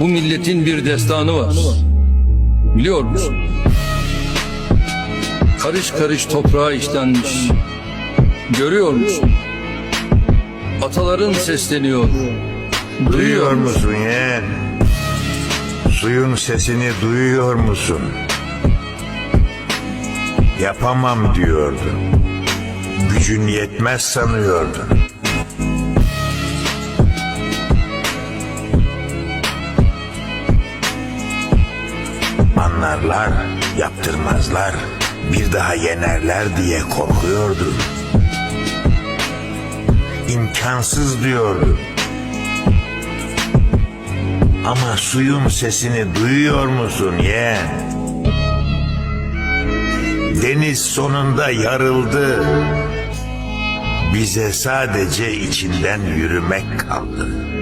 Bu milletin bir destanı var. Biliyor musun? Karış karış toprağa işlenmiş. Görüyor musun? Ataların sesleniyor. Duyuyor musun yeğen? Suyun sesini duyuyor musun? Yapamam diyordun. Gücün yetmez sanıyordun. Anlarlar, yaptırmazlar, bir daha yenerler diye korkuyordun. İmkansız diyordun. Ama suyun sesini duyuyor musun yeğen? Deniz sonunda yarıldı. Bize sadece içinden yürümek kaldı.